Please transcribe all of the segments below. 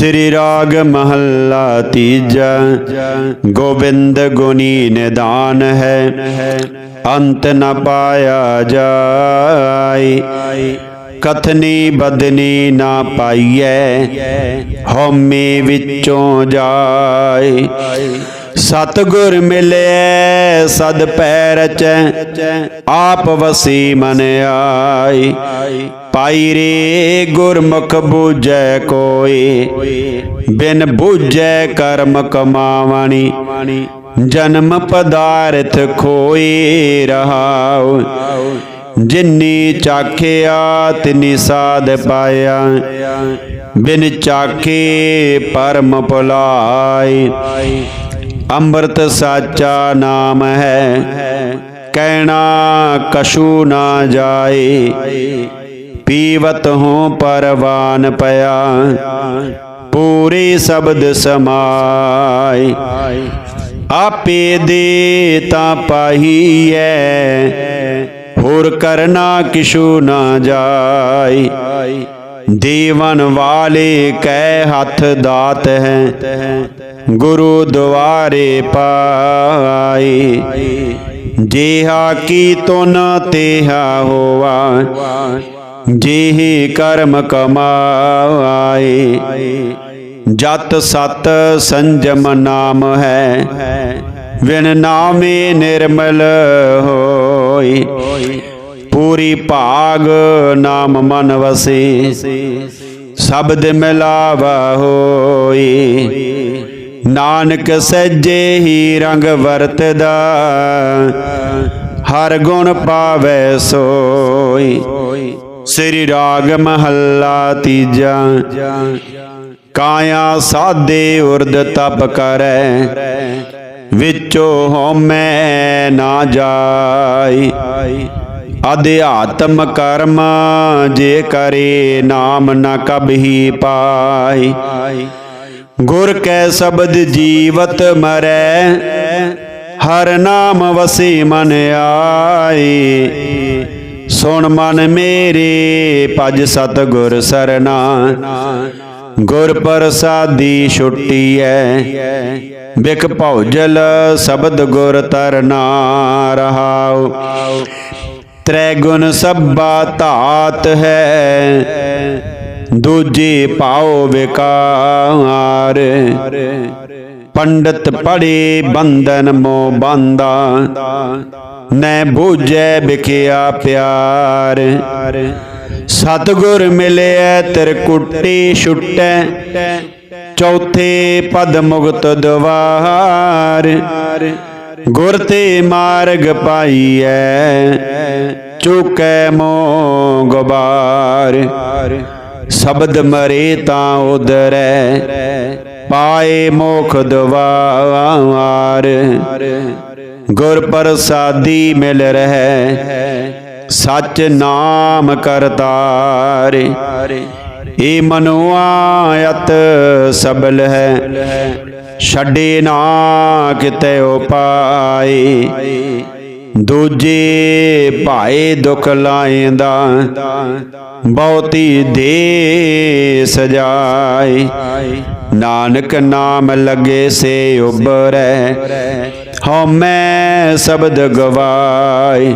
ਸ੍ਰੀ ਰਾਗ ਮਹੱਲਾ ਤੀਜਾ। ਗੋਬਿੰਦ ਗੁਣੀ ਨਿਦਾਨ ਹੈ, ਅੰਤ ਨ ਪਾਇਆ ਜਾਈ ਕਥਨੀ ਬਦਨੀ ਨਾ ਪਾਈਐ, ਹਉਮੈ ਵਿੱਚੋਂ ਜਾਏ। ਸਤਗੁਰ ਮਿਲੇ ਸਦ ਪੈ ਰਚੈ ਆਪ ਵਸੀ ਮਨ ਆਈ। ਪਾਈ ਰੇ ਗੁਰਮੁਖ ਬੂਝੈ ਕੋਈ, ਬਿਨ ਬੂਝੈ ਕਰਮ ਕਮਾਵਣੀ। ਜਨਮ ਪਦਾਰਥ ਖੋਈ ਰਹਾਉ। ਜਿਨੀ ਚਾਖਿਆ, ਤਿਨੀ ਸਾਧ ਪਾਇਆ। ਬਿਨ ਚਾਖੇ ਪਰਮ ਭੁਲਾਈ। ਅੰਮ੍ਰਿਤ ਸਾਚਾ ਨਾਮ ਹੈ, ਕਹਿਣਾ ਕਸ਼ੂ ਨਾ ਜਾਏ। ਪੀਵਤ ਹੂੰ ਪਰਵਾਨ ਪਿਆ, ਪੂਰੇ ਸ਼ਬਦ ਸਮਾਈ ਆਪੇ ਦੇ ਤਾਂ ਪਾਹੀਐ, ਹੋਰ ਕਰਨਾ ਕਿਛੂ ਨਾ ਜਾਏ। ਦੇਵਨ ਵਾਲੇ ਕੈ ਹੱਥ ਦਾਤ ਹੈ ਗੁਰੂ ਦੁਆਰੇ ਪਾਈ। ਜਿਹਾ ਕੀ ਤੁਨ ਤੇਹਾ ਹੋਵਾ ਜਿਹੀ ਕਰਮ ਕਮਾਏ ਜਤ ਸਤ ਸੰਜਮ ਨਾਮ ਹੈ, ਵਿਣ ਨਾਮੇ ਨਿਰਮਲ ਹੋਈ। ਪੂਰੀ ਭਾਗ ਨਾਮ ਮਨ ਵਸੇ, ਸ਼ਬਦ ਮਿਲਾਵਾ ਹੋਈ। ਨਾਨਕ ਸੱਜੇ ਹੀ ਰੰਗ ਵਰਤਦਾ, ਹਰ ਗੁਣ ਪਾਵੇ ਸੋਈ। ਸ੍ਰੀ ਰਾਗ ਮਹੱਲਾ ਤੀਜਾ, ਕਾਇਆ ਸਾਦੇ ਉਰਦ ਤਪ ਕਰੈ, ਵਿੱਚੋ ਹਉਮੈ ਨਾ ਜਾਈ। ਅਧਿਆਤਮ ਕਰਮ ਜੇ ਕਰੇ ਨਾਮ ਨਾ ਕਬਹੀ ਪਾਈ। ਗੁਰ ਕੈ ਸ਼ਬਦ ਜੀਵਤ ਮਰੈ, ਹਰ ਨਾਮ ਵਸੀ ਮਨ ਆਈ ਸੁਣ ਮਨ ਮੇਰੇ, ਭਜ ਸਤ ਗੁਰ ਸਰਨਾ। ਗੁਰ ਪ੍ਰਸਾਦੀ ਛੁੱਟੀਐ ਬਿਕ ਭੌਜਲ ਸ਼ਬਦ ਗੁਰ ਤਰਨਾ ਰਹਾਉ। ਤ੍ਰੈ ਗੁਣ ਸਭਾ ਧਾਤ ਹੈ ਦੂਜੇ ਪਾਉ ਵਿਕਾਰ। ਪੰਡਤ ਪੜੇ ਬੰਧਨ ਮੋ ਬੰਦਾ ਨੈ ਬੂਝੈ ਬਿਕਿਆ ਪਿਆਰ। ਸਤਗੁਰ ਮਿਲਿਆ ਤਿਰਕੁਟੀ ਛੁਟੈ। ਚੌਥੇ ਪਦ ਮੁਕਤ ਦਵਾਰ। ਗੁਰ ਤੇ ਮਾਰਗ ਪਾਈਐ। ਚੁਕੈ ਮੋ ਗਬਾਰ। ਸ਼ਬਦ ਮਰੇ ਤਾਂ ਉਦਰੈ, ਪਾਏ ਮੋਖ ਦਵਾਰ। ਗੁਰ ਪ੍ਰਸਾਦੀ ਮਿਲ ਰਹਿ, ਸਚ ਨਾਮ ਕਰਤਾਰ। ਏ ਮਨੁਆਇਤ ਸਬਲ ਹੈ, ਛੱਡੇ ਨਾ ਕਿਤੇ ਉਪਾਏ। ਦੂਜੇ ਭਾਏ ਦੁਖ ਲਾਇਂਦਾ ਬਹੁਤੀ ਦੇ ਸਜਾਏ ਨਾਨਕ ਨਾਮ ਲਗੇ ਸੇ ਉਬਰੈ ਹਉਮੈ ਸ਼ਬਦ ਗਵਾਏ।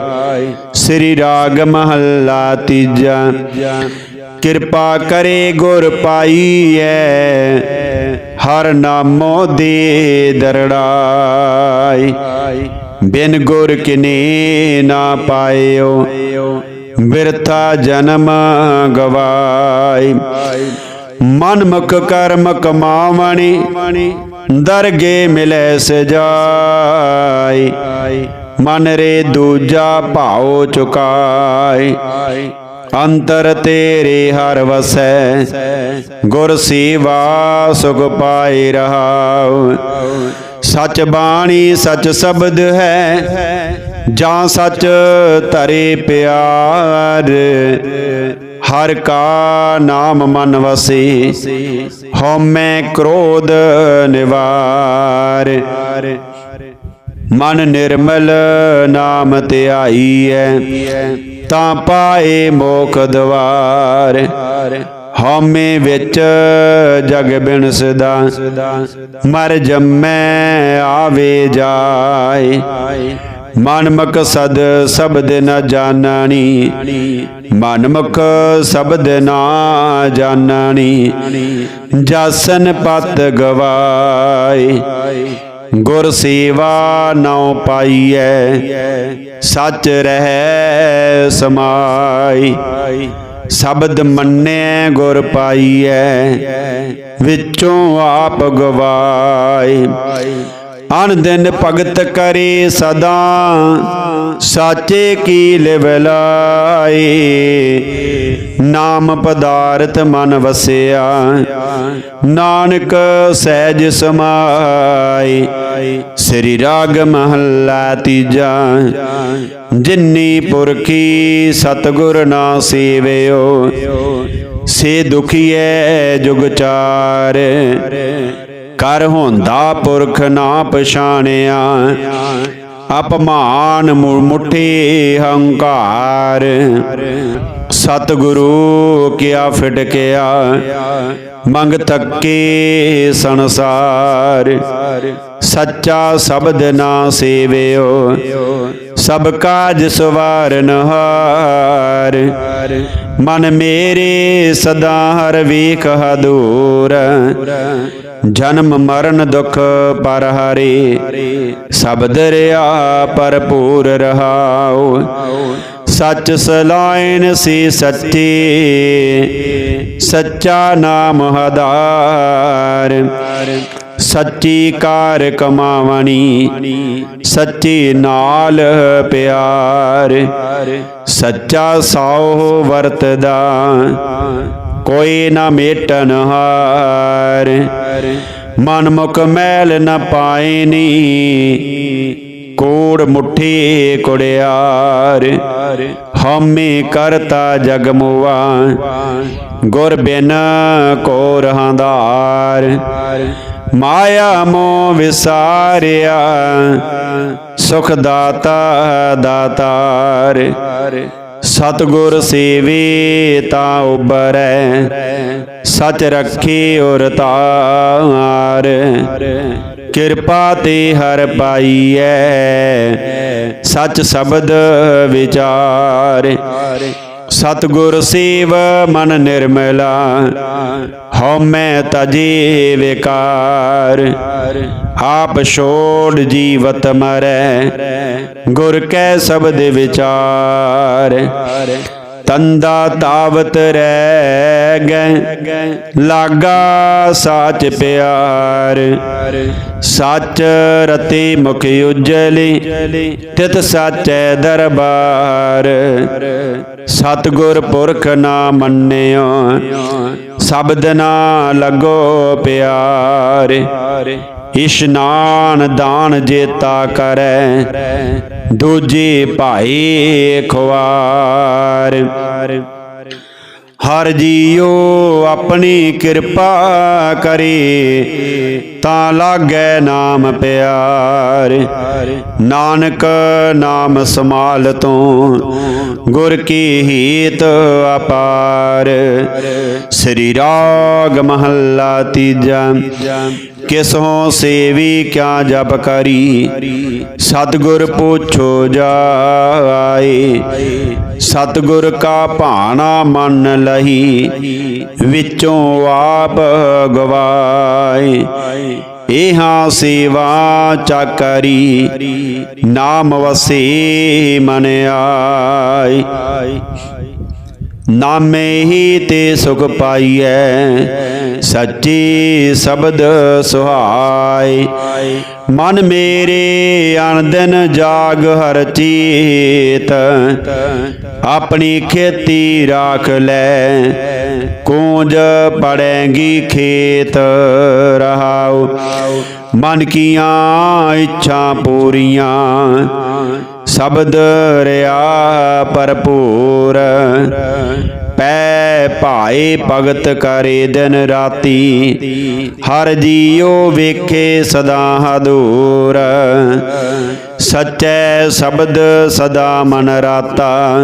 ਸ੍ਰੀ ਰਾਗ ਮਹੱਲਾ ਤੀਜਾ। ਕਿਰਪਾ ਕਰੇ ਗੁਰ ਪਾਈਐ। ਹਰ ਨਾਮੋ ਦੇ ਦਰੜਾਈ ਬਿਨ ਗੁਰ ਕਿਨੇ ਨਾ ਪਾਇਓ। ਬਿਰਥਾ ਜਨਮ ਗਵਾਈ। ਮਨ ਮੁਖ ਕਰਮ ਕਮਾਵਣੀ, ਦਰਗੇ ਮਿਲੈ ਸਜਾਈ। ਮਨ ਰੇ ਦੂਜਾ ਭਾਉ ਚੁਕਾਈ। ਅੰਤਰ ਤੇਰੇ ਹਰ ਵਸੈ, ਗੁਰ ਸੇਵਾ ਸੁਖ ਪਾਈ ਰਹਾਉ। ਸਚ ਬਾਣੀ ਸਚ ਸ਼ਬਦ ਹੈ ਜਾਂ ਸੱਚ ਧਰੇ ਪਿਆਰ, ਹਰ ਕਾ ਨਾਮ ਮਨ ਵਸੇ ਹਉਮੈ ਕ੍ਰੋਧ ਨਿਵਾਰ। ਮਨ ਨਿਰਮਲ ਨਾਮ ਧਿਆਈਐ ਤਾਂ ਪਾਏ ਮੋਖ ਦਵਾਰ। ਹਉਮੈ ਵਿੱਚ ਜਗ ਬਿਨ ਸਦਾ ਮਰ ਜੰਮੈ ਆਵੇ ਜਾਏ। ਮਨ ਮਕਸਦ ਸ਼ਬਦ ਨ ਜਾਣਨੀ। ਮਨ ਮੁਖ ਸ਼ਬਦ ਨਾ ਜਾਣਨੀ। ਜਾਸਨ ਪਤ ਗਵਾਏ। ਗੁਰ ਸੇਵਾ ਨਾਉ ਪਾਈਐ। ਸੱਚ ਰਹਿ ਸਮਾਈ ਸ਼ਬਦ ਮੰਨੈ ਗੁਰ ਪਾਈਐ। ਵਿੱਚੋਂ ਆਪ ਗਵਾਏ। ਅਨ ਦਿਨ ਭਗਤ ਕਰੇ ਸਦਾ, ਸਾਚੇ ਕੀ ਲਿਵ ਲਾਏ? ਨਾਮ ਪਦਾਰਥ ਮਨ ਵਸਿਆ, ਨਾਨਕ ਸਹਿਜ ਸਮਾਈ ਸ੍ਰੀ ਰਾਗ ਮਹੱਲਾ ਤੀਜਾ, ਜਿਨੀ ਪੁਰਖੀ ਸਤਗੁਰ ਨਾ ਸੇਵਿਓ, ਸੇ ਦੁਖੀਐ ਜੁਗ ਚਾਰ। ਕਰ ਹੁੰਦਾ ਪੁਰਖ ਨਾ ਪਛਾਣਿਆ। ਅਪਮਾਨ ਮੁ- ਹੰਕਾਰ। ਸਤਿਗੁਰੂ ਕਿਆ ਫਿਟਕਿਆ। ਮੰਗ ਤੱਕੇ ਸੰਸਾਰ। ਸੱਚਾ ਸ਼ਬਦ ਨਾ ਸੇਵਿਓ। ਸਭ ਕਾਜ ਸਵਾਰਨ ਹਾਰ। ਮਨ ਮੇਰੇ ਸਦਾ ਹਰ ਵੇਖ ਹਦੂਰ। ਜਨਮ ਮਰਨ ਦੁਖ ਪਰ ਹਰੇ ਸਭ ਦਰਿਆ ਭਰਪੂਰ ਰਹਾਉ। ਸੱਚ ਸਲਾਇਨ ਸੀ ਸੱਚੀ, ਸੱਚਾ ਨਾਮ ਹਦਾਰ। ਸੱਚੀ ਕਾਰ ਕਮਾਵਣੀ, ਸੱਚੀ ਨਾਲ ਪਿਆਰ। ਸੱਚਾ ਸਾਉ ਵਰਤਦਾ ਕੋਈ ਨਾ ਮੇਟਨ ਹਾਰ। ਮਨ ਮੁਖ ਮੈਲ ਨ ਪਾਇਨੀ ਕੋੜ ਮੁਠੀ ਕੁੜਿਆਰ। ਹਉਮੈ ਕਰਤਾ ਜਗ ਮੁਆ। ਗੁਰ ਬਿਨ ਕੋ ਰਹਾਂਦਾਰ ਮਾਇਆ ਮੋ ਵਿਸਾਰਿਆ। ਸੁਖ ਦਾਤਾ ਦਾਤਾਰ। ਸਤਗੁਰ ਸੇਵੇ ਤਾਂ ਉਬਰੈ ਸਚ ਰੱਖੇ ਔਰ ਤਾਰ। ਕਿਰਪਾ ਤੇ ਹਰ ਪਾਈਐ, ਸਚ ਸ਼ਬਦ ਵਿਚਾਰ। ਸਤਗੁਰ ਸੇਵ ਮਨ ਨਿਰਮਲਾ ਹਉਮੈ ਤਜੇ ਵਿਕਾਰ ਆਪ ਛੋੜ ਜੀਵਤ ਮਰੈ, ਗੁਰ ਕੈ ਸ਼ਬਦ ਵਿਚਾਰ। ਤੰਦਾ ਤਾਵਤ ਰਹਿ ਗੈ, ਲਾਗਾ ਸਾਚ ਪਿਆਰ। ਸੱਚ ਰਤੀ ਮੁਖ ਉਜਲੀ, ਤਿਤ ਸਾਚੈ ਦਰਬਾਰ। ਸਤਗੁਰ ਪੁਰਖ ਨਾ ਮੰਨਿਓ, ਸ਼ਬਦ ਨਾ ਲਗੋ ਪਿਆਰ। ਇਸ਼ਨਾਨ ਦਾਨ ਜੇਤਾ ਕਰੈ, ਦੂਜੀ ਭਾਈ ਖੁਆਰ। ਹਰ ਜੀਉ ਆਪਣੀ ਕਿਰਪਾ ਕਰੇ, ਤਾਂ ਲਾਗੈ ਨਾਮ ਪਿਆਰ। ਨਾਨਕ ਨਾਮ ਸਮਾਲ ਤੋਂ, ਗੁਰ ਕੀ ਹੀਤ ਅਪਾਰ। ਸ੍ਰੀ ਰਾਗ ਮਹੱਲਾ ਤੀਜਾ, ਕਿਸੋਂ ਸੇਵੀ ਕਿਆ ਜਪ ਕਰੀ? ਸਤਗੁਰ ਪੁੱਛੋ ਜਾਏ ਸਤਗੁਰ ਕਾ ਭਾਣਾ ਮੰਨ ਲਹੀ, ਵਿੱਚੋਂ ਆਪ ਗਵਾਏ। ਇਹਾਂ ਸੇਵਾ ਚਾਕਰੀ, ਨਾਮ ਵਸੇ ਮਨ ਆਈ ਨਾਮੇ ਹੀ ਤੇ ਸੁਖ ਪਾਈਐ ਸੱਚੀ ਸ਼ਬਦ ਸੁਹਾਈ। ਮਨ ਮੇਰੇ ਅਨੰਦਨ ਜਾਗ ਹਰ ਚੀਤ। ਆਪਣੀ ਖੇਤੀ ਰਾਖ ਲੈ, ਕੂੰਜ ਪੜੇਗੀ ਖੇਤ ਰਹਾਉ। ਮਨ ਕੀਆਂ ਇੱਛਾ ਪੂਰੀਆਂ, ਸ਼ਬਦ ਰਿਆ ਭਰਪੂਰ। ਪੈ ਭਾਏ ਭਗਤ ਕਰੇ ਦਿਨ ਰਾਤੀ। ਹਰ ਜੀਉ ਵੇਖੇ ਸਦਾ ਹਦੂਰ। ਸਚੈ ਸ਼ਬਦ ਸਦਾ ਮਨ ਰਾਤਾ।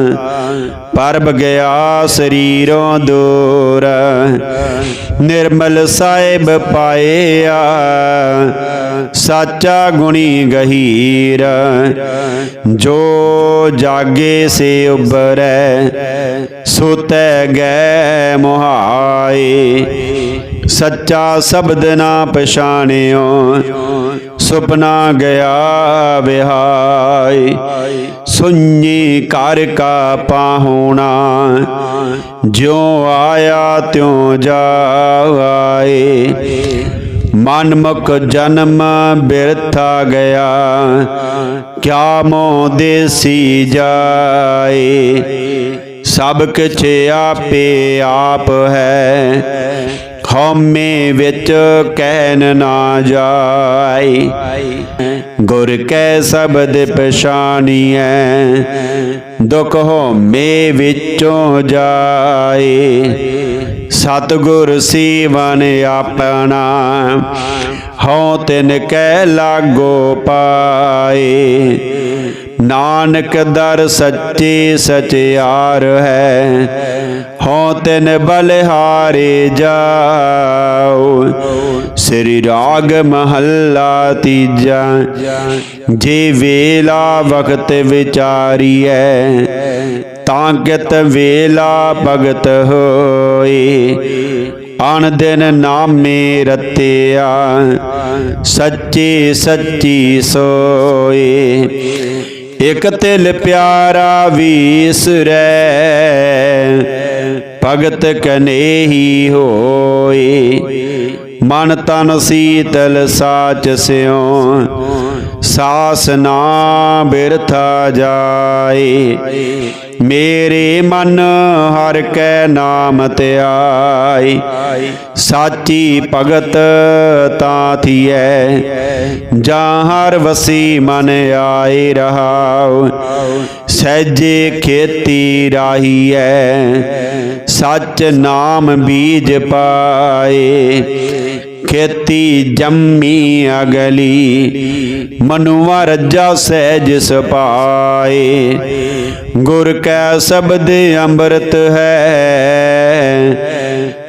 ਪਰਬ ਗਿਆ ਸਰੀਰੋਂ ਦੂਰ। ਨਿਰਮਲ ਸਾਹਿਬ ਪਾਇਆ। ਸਾਚਾ ਗੁਣੀ ਗਹੀਰ। ਜੋ ਜਾਗੇ ਸੇ ਉਬਰੈ ਸੁਤੈ ਗੈ ਮੁਹਾਏ। ਸੱਚਾ ਸ਼ਬਦ ਨਾ ਪਛਾਣਿਓ, ਸੁਪਨਾ ਗਿਆ ਵਿਹਾਈ। ਸੁਣੀ ਘਰ ਕਾ ਪਾਹੁਣਾ, ਜਿਉ ਆਇਆ ਤਿਉ ਜਾਏ ਮਨਮੁਖ ਜਨਮ ਬਿਰਥਾ ਗਿਆ, ਕਿਆ ਮੋ ਦੇਸੀ ਜਾਏ। ਸਭ ਕਿਛ ਆਪੇ ਆਪ ਹੈ ਹਉਮੈ ਵਿੱਚ ਕਹਿਨ ਨਾ ਜਾਏ। ਗੁਰ ਕੈ ਸ਼ਬਦ ਪਛਾਣੀਐ, ਦੁਖ ਹੋਮੇ ਵਿੱਚੋਂ ਜਾਏ। ਸਤਿਗੁਰ ਸੀਵਨ ਆਪਣਾ, ਹਉ ਤਿਨ ਕੈ ਲਾਗੋ ਪਾਏ। ਨਾਨਕ ਦਰ ਸੱਚੇ ਸਚਿਆਰ ਹੈ, ਹਉ ਤਿਨ ਬਲਿਹਾਰੇ ਜਾਓ ਸ੍ਰੀ ਰਾਗ ਮਹੱਲਾ ਤੀਜਾ, ਜੇ ਵੇਲਾ ਵਕਤ ਵਿਚਾਰੀਐ, ਤਾਂ ਕਿਤ ਵੇਲਾ ਭਗਤ ਹੋਏ। ਅਣ ਦਿਨ ਨਾਮੇ ਰਤਿਆ, ਸੱਚੇ ਸੱਚੀ ਸੋਏ। ਇਕ ਤਿਲ ਪਿਆਰਾ ਵੀਸਰੈ, ਭਗਤ ਕਨੇਹੀ ਹੋਏ। ਮਨ ਤਨ ਸੀਤਲ ਸਾਚ ਸਿਉ ਸਾਸ ਨਾ ਬਿਰਥਾ ਜਾਏ। ਮੇਰੇ ਮਨ ਹਰ ਕੈ ਨਾਮ ਧਿਆਈ ਸਾਚੀ ਭਗਤ ਤਾਂ ਥੀਐ। ਜਾਂ ਹਰ ਵਸੀ ਮਨ ਆਏ ਰਹਾਉ। ਸਹਿਜੇ ਖੇਤੀ ਰਾਹੀਐ। ਸੱਚ ਨਾਮ ਬੀਜ ਪਾਏ। ਖੇਤੀ ਜੰਮੀ ਅਗਲੀ, ਮਨੁਆ ਰੱਜਾ ਸਹਿਜ ਸਪਾਏ। ਗੁਰ ਕੈ ਸ਼ਬਦ ਅੰਮ੍ਰਿਤ ਹੈ,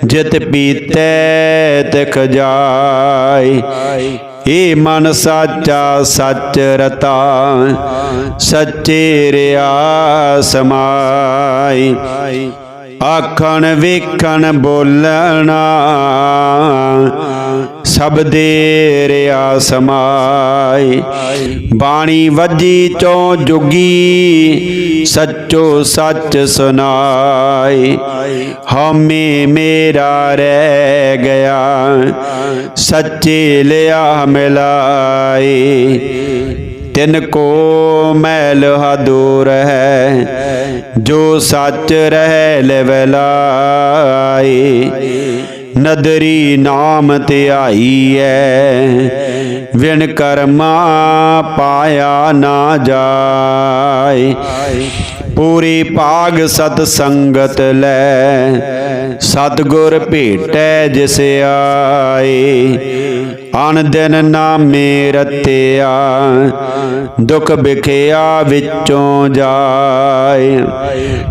ਜਿਤ ਪੀਤੈ ਤਿਖ ਜਾਏ। ਏ ਮਨ ਸਾਚਾ ਸੱਚ ਰਤਾ, ਸੱਚੇ ਰਿਆ ਸਮਾਈ ਆਖਣ ਵੇਖਣ ਬੋਲਣਾ, ਸਭ ਦੇ ਰਿਆ ਸਮਾਏ ਬਾਣੀ ਵੱਜੀ ਚੋਂ ਜੁਗੀ, ਸੱਚੋ ਸੱਚ ਸੁਨਾਈ ਹਮੇ ਮੇਰਾ ਰਹਿ ਗਿਆ, ਸੱਚੇ ਲਿਆ ਮਿਲਾਈ। ਤਿਨ ਕੋ ਮੈਲ ਹਦੂਰ ਹੈ ਜੋ ਸੱਚ ਰਹਿ ਲਵਲਾਈ ਨਦਰੀ ਨਾਮ ਧਿਆਈ ਐ ਵਿਣ ਕਰਮਾ ਪਾਇਆ ਨਾ ਜਾਏ। ਪੂਰੀ ਭਾਗ ਸਤ ਸੰਗਤ ਲੈ, ਸਤਗੁਰ ਭੇਟੈ ਜਿਸ ਆਏ। ਅਨ ਦਿਨ ਨਾਮੇ ਰਤਿਆ ਦੁਖ ਵਿਖਿਆ ਵਿੱਚੋਂ ਜਾਏ।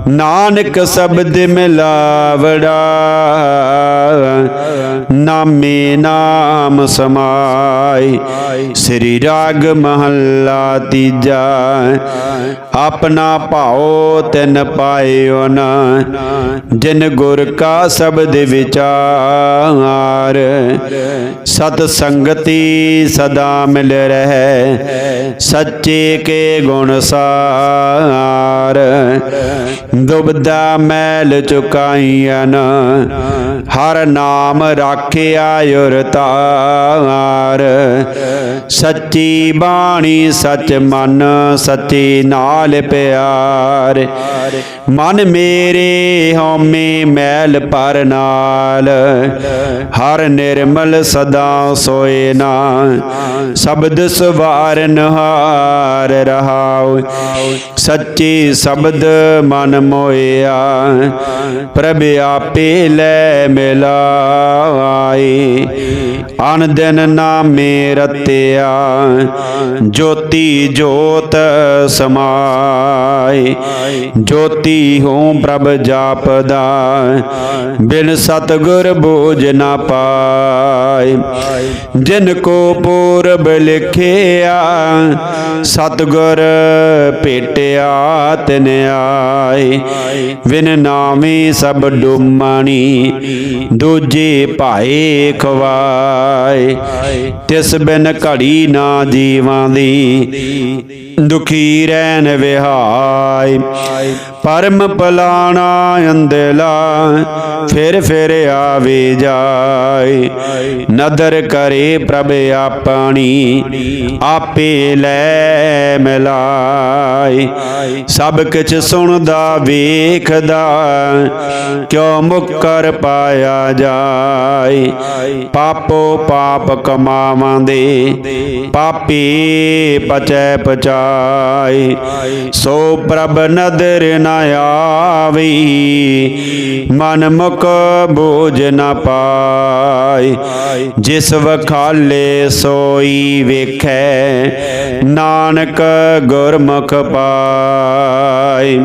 ਨਾਨਕ ਸ਼ਬਦ ਮਿਲਾਵੜਾ, ਨਾਮੇ ਨਾਮ ਸਮਾਈ ਸ੍ਰੀ ਰਾਗ ਮਹੱਲਾ ਤੀਜਾ, ਆਪਣਾ ਭਾਉ ਤਿਨ ਪਾਇਓ ਨਾ, ਜਿਨ ਗੁਰ ਕਾ ਸ਼ਬਦ ਵਿਚਾਰ। ਸਤ ਸੰਗਤੀ ਸਦਾ ਮਿਲ ਰਹਿ, ਸੱਚੇ ਕੇ ਗੁਣ ਸਾਰ। ਦੁਬਦਾ ਮੈਲ ਚੁਕਾਈਆਂ ਹਰ ਨਾਮ ਰਾਖਿਆ ਉਰ ਤਾਰ। ਸੱਚੀ ਬਾਣੀ ਸਚ ਮਨ, ਸੱਚੀ ਨਾਲ ਪਿਆਰ। ਮਨ ਮੇਰੇ ਹਉਮੈ ਮੈਲ ਪਰ ਨਾਲ, ਹਰ ਨਿਰਮਲ ਸਦਾ ਸੋ ਸੋਏ ਨਾ, ਸ਼ਬਦ ਸਵਾਰਨ ਹਾਰ ਰਹਾਉ। ਸੱਚੀ ਸ਼ਬਦ ਮਨ ਮੋਇਆ ਪ੍ਰਭ ਆਪੇ ਲੈ ਮਿਲਾਏ। ਅਨ ਦਿਨ ਨਾਮੇ ਰਤਿਆ, ਜੋਤੀ ਜੋਤ ਸਮਾਏ। ਜੋਤੀ ਹੂੰ ਪ੍ਰਭ ਜਾਪਦਾ, ਬਿਨ ਸਤਗੁਰ ਬੋਝ ਨਾ ਪਾਏ। ਜਿਨ ਕੋ ਪੂਰਬ ਲਿਖਿਆ, ਸਤਗੁਰ ਭੇਟਿਆ ਤਿਨ ਆਏ। ਵਿਨ ਨਾਮੇ ਸਭ ਡੁਮਣੀ, ਦੂਜੇ ਭਾਏ ਖਵਾਏ। ਤਿਸ ਬਿਨ ਘੜੀ ਨਾ ਜੀਵਾਂ ਦੀ, ਦੁਖੀ ਰਹਿਣ ਵਿਹਾਈ ਪਰਮ ਪਲਾਣਾ ਅੰਦਲਾ, ਫਿਰ ਫਿਰ ਆਵੇ ਜਾਏ। ਨਦਰ ਕਰੇ ਪ੍ਰਭ ਆਪਣੀ, ਆਪੇ ਲੈ ਮਿਲਾਏ। ਸਭ ਕਿਛ ਸੁਣਦਾ, ਵੇਖਦਾ, ਕਿਉ ਮੁਕਰ ਪਾਇਆ ਜਾਏ। ਪਾਪੋ ਪਾਪ ਕਮਾਵਾਂਦੇ ਪਾਪੀ ਪਚੈ ਪਚਾਏ। ਸੋ ਪ੍ਰਭ ਨਦਰ ਨਾ ਆਵੀ। ਮਨ ਮੁਕ ਬੋਝ ਨ ਪਾਏ ਜਿਸ ਵਖਾਲੇ ਸੋਈ ਵੇਖੈ ਨਾਨਕ ਗੁਰਮੁਖ ਪਾਏ